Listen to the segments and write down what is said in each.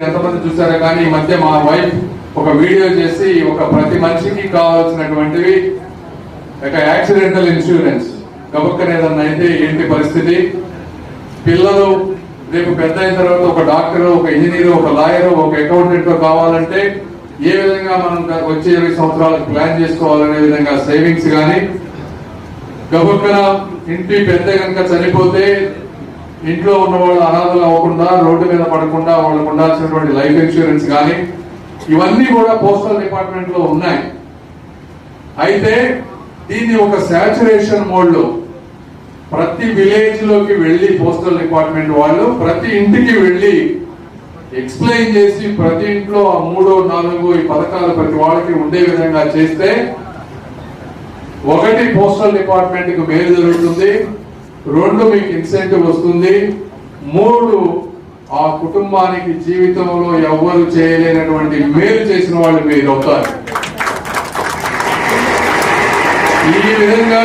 ఎంతమంది చూసారో కానీ ఈ మధ్య మా వైఫ్ ఒక వీడియో చేసి ఒక ప్రతి మనిషికి కావాల్సినటువంటివి ఒక యాక్సిడెంటల్ ఇన్సూరెన్స్. గబక్కన ఏదన్నా అయితే ఏంటి పరిస్థితి? పిల్లలు రేపు పెద్ద అయిన తర్వాత ఒక డాక్టర్ ఒక ఇంజనీర్ ఒక లాయర్ ఒక అకౌంటెంట్ కావాలంటే ఏ విధంగా మనం వచ్చే ఇరవై సంవత్సరాలకు ప్లాన్ చేసుకోవాలనే విధంగా సేవింగ్స్ కానీ గబక్కన ఇంటి పెద్ద కనుక చనిపోతే ఇంట్లో ఉన్న వాళ్ళు అనాథలు అవ్వకుండా రోడ్డు మీద పడకుండా వాళ్ళకు ఉండాల్సినటువంటి లైఫ్ ఇన్సూరెన్స్ కానీ ఇవన్నీ కూడా పోస్టల్ డిపార్ట్మెంట్లో ఉన్నాయి. అయితే దీన్ని ఒక సాచురేషన్ మోడ్లో ప్రతి విలేజ్లోకి వెళ్ళి పోస్టల్ డిపార్ట్మెంట్ వాళ్ళు ప్రతి ఇంటికి వెళ్ళి ఎక్స్ప్లెయిన్ చేసి ప్రతి ఇంట్లో ఆ మూడో నాలుగు ఈ పథకాలు ప్రతి వాళ్ళకి ఉండే విధంగా చేస్తే ఒకటి పోస్టల్ డిపార్ట్మెంట్కు మేలు జరుగుతుంది. రెండు మీకు ఇన్సెంటివ్ వస్తుంది. మూడు ఆ కుటుంబానికి జీవితంలో ఎవ్వరు చేయలేనటువంటి మేలు చేసిన వాళ్ళు మీరు అవుతారు. ఈ విధంగా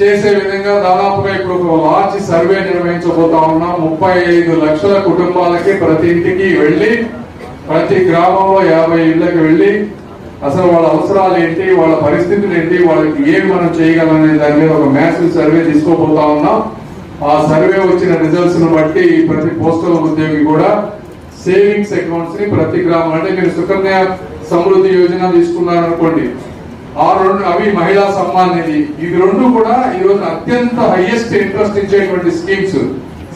చేసే విధంగా దాదాపుగా ఇప్పుడు ఒక లార్జ్ సర్వే నిర్వహించబోతా ఉన్నాం. ముప్పై ఐదు లక్షల కుటుంబాలకి ప్రతి ఇంటికి వెళ్ళి ప్రతి గ్రామంలో యాభై ఇళ్ళకి వెళ్ళి అసలు వాళ్ళ అవసరాలు ఏంటి వాళ్ళ పరిస్థితులు ఏంటి వాళ్ళకి ఏమి మనం చేయగలం అనే దాని మీద ఒక మ్యాసివ్ సర్వే తీసుకోబోతా ఉన్నాం. ఆ సర్వే వచ్చిన రిజల్ట్స్ను బట్టి ప్రతి పోస్టల్ ఉద్యోగి కూడా సేవింగ్స్ అకౌంట్స్ని ప్రతి గ్రామం అంటే మీరు సుకన్య సమృద్ధి యోజన తీసుకున్నారనుకోండి ఆ రెండు అవి మహిళా సమ్మాన్ నిధి. ఇవి రెండు కూడా ఈరోజు అత్యంత హైయెస్ట్ ఇంట్రెస్ట్ ఇచ్చేటువంటి schemes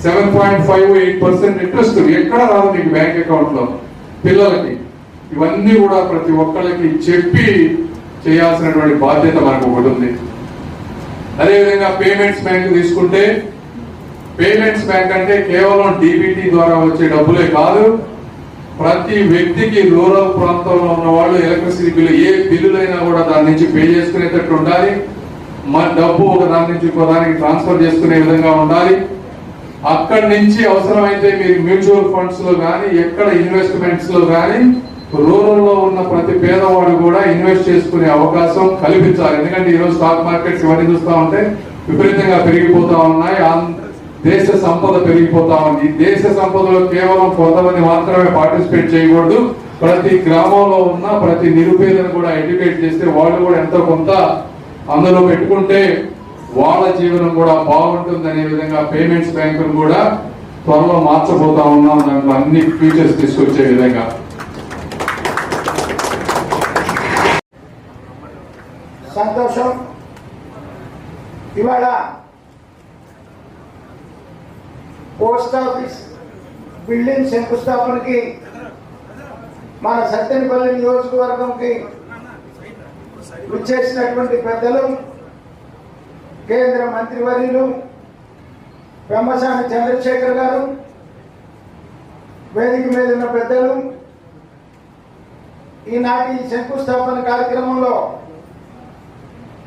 seven point five eight percent interest ఎక్కడ రాదు మీకు బ్యాంక్ అకౌంట్లో. పిల్లలకి. ఇవన్నీ కూడా ప్రతి ఒక్కళ్ళకి చెప్పి చేయాల్సినటువంటి బాధ్యత మనకు ఒకటి ఉంది. అదేవిధంగా పేమెంట్స్ బ్యాంక్ తీసుకుంటే పేమెంట్స్ బ్యాంక్ అంటే కేవలం డీబీటీ ద్వారా వచ్చే డబ్బులే కాదు ప్రతి వ్యక్తికి రూరల్ ప్రాంతంలో ఉన్న వాళ్ళు ఎలక్ట్రిసిటీ బిల్లు ఏ బిల్లులైనా కూడా దాని నుంచి పే చేసుకునేటట్టు ఉండాలి. మన డబ్బు ఒక దాని నుంచి ఇంకో దానికి ట్రాన్స్ఫర్ చేసుకునే విధంగా ఉండాలి. అక్కడి నుంచి అవసరమైతే మీరు మ్యూచువల్ ఫండ్స్లో కానీ ఎక్కడ ఇన్వెస్ట్మెంట్స్లో కానీ రూరల్లో ఉన్న ప్రతి పేదవాడు కూడా ఇన్వెస్ట్ చేసుకునే అవకాశం కల్పించాలి. ఎందుకంటే ఈరోజు స్టాక్ మార్కెట్స్ ఇవన్నీ చూస్తా ఉంటే విపరీతంగా పెరిగిపోతా ఉన్నాయి. దేశ సంపద పెరిగిపోతా ఉంది. ఈ దేశ సంపదలో కేవలం కొంతమంది మాత్రమే పార్టిసిపేట్ చేయకూడదు. ప్రతి గ్రామంలో ఉన్న ప్రతి నిరుపేదను కూడా ఎడ్యుకేట్ చేస్తే వాళ్ళు కూడా ఎంతో కొంత అందులో పెట్టుకుంటే వాళ్ళ జీవనం కూడా బాగుంటుంది అనే విధంగా పేమెంట్స్ బ్యాంకులు కూడా త్వరలో మార్చబోతా ఉన్నాం. దాంట్లో అన్ని ఫీచర్స్ తీసుకొచ్చే విధంగా. సంతోషం. ఇవాళ పోస్ట్ ఆఫీస్ బిల్డింగ్ శంకుస్థాపనకి మన సత్యనపల్లి నియోజకవర్గంకి విచ్చేసినటువంటి పెద్దలు కేంద్ర మంత్రివర్యులు బ్రహ్మసాని చంద్రశేఖర్ గారు వేదిక మీద ఉన్న పెద్దలు ఈనాటి శంకుస్థాపన కార్యక్రమంలో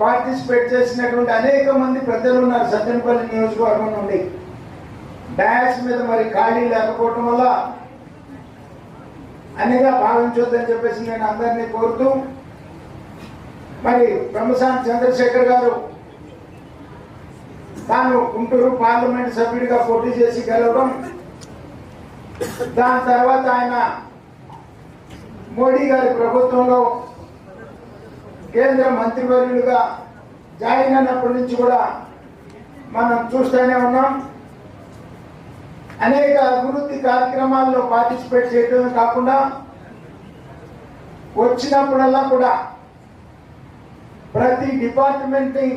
పార్టిసిపేట్ చేసినటువంటి అనేక మంది పెద్దలు ఉన్నారు సజ్జనపల్లి నియోజకవర్గం నుండి. డయాస్ మీద మరి ఖాళీ లేకపోవటం వల్ల అన్నిగా భావించొద్దని చెప్పేసి నేను అందరినీ కోరుతూ మరి బ్రహ్మశాంతి చంద్రశేఖర్ గారు తాను గుంటూరు పార్లమెంట్ సభ్యుడిగా పోటీ చేసి గెలవడం దాని తర్వాత ఆయన మోడీ గారి ప్రభుత్వంలో కేంద్ర మంత్రివర్యులుగా జాయిన్ అయినప్పటి నుంచి కూడా మనం చూస్తూనే ఉన్నాం. అనేక అభివృద్ధి కార్యక్రమాల్లో పార్టిసిపేట్ చేయడమే కాకుండా వచ్చినప్పుడల్లా కూడా ప్రతి డిపార్ట్మెంట్ని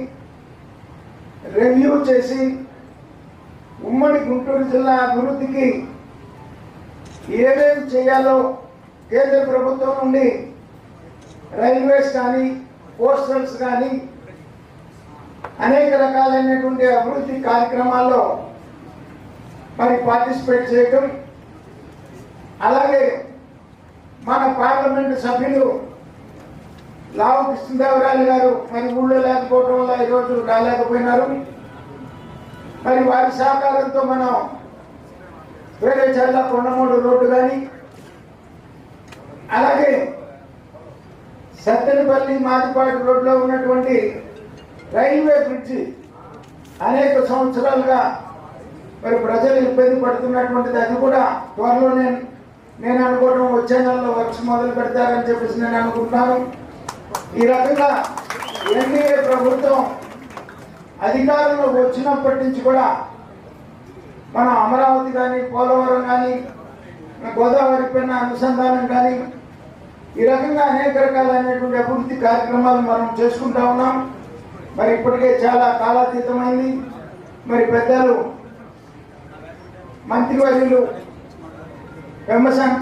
రివ్యూ చేసి ఉమ్మడి గుంటూరు జిల్లా అభివృద్ధికి ఏమేమి చేయాలో కేంద్ర ప్రభుత్వం నుండి రైల్వేస్ కానీ పోస్టల్స్ కానీ అనేక రకాలైనటువంటి అభివృద్ధి కార్యక్రమాల్లో మరి పార్టిసిపేట్ చేయటం అలాగే మన పార్లమెంటు సభ్యులు లావు కృష్ణదేవరాయలు గారు మరి ఊళ్ళో లేకపోవడం వల్ల ఈరోజు రాలేకపోయినారు. మరి వారి సహకారంతో మనం వేరే చల్ల కొండమూడు రోడ్డు కానీ అలాగే సత్తెనపల్లి మాదిపాటి రోడ్లో ఉన్నటువంటి రైల్వే బ్రిడ్జి అనేక సంవత్సరాలుగా మరి ప్రజలు ఇబ్బంది పడుతున్నటువంటిది. అది కూడా త్వరలో నేను నేను అనుకోవడం వచ్చే నెలలో వర్క్స్ మొదలు పెడతారని చెప్పేసి నేను అనుకుంటున్నాను. ఈ రకంగా ఎన్డీఏ ప్రభుత్వం అధికారంలోకి వచ్చినప్పటి నుంచి కూడా మన అమరావతి కానీ పోలవరం కానీ గోదావరి పైన అనుసంధానం కానీ ఈ రకంగా అనేక రకాలైనటువంటి అభివృద్ధి కార్యక్రమాలు మనం చేసుకుంటా ఉన్నాం. మరి ఇప్పటికే చాలా కాలాతీతమైంది. మరి పెద్దలు మంత్రివర్యులు పెమ్మసాని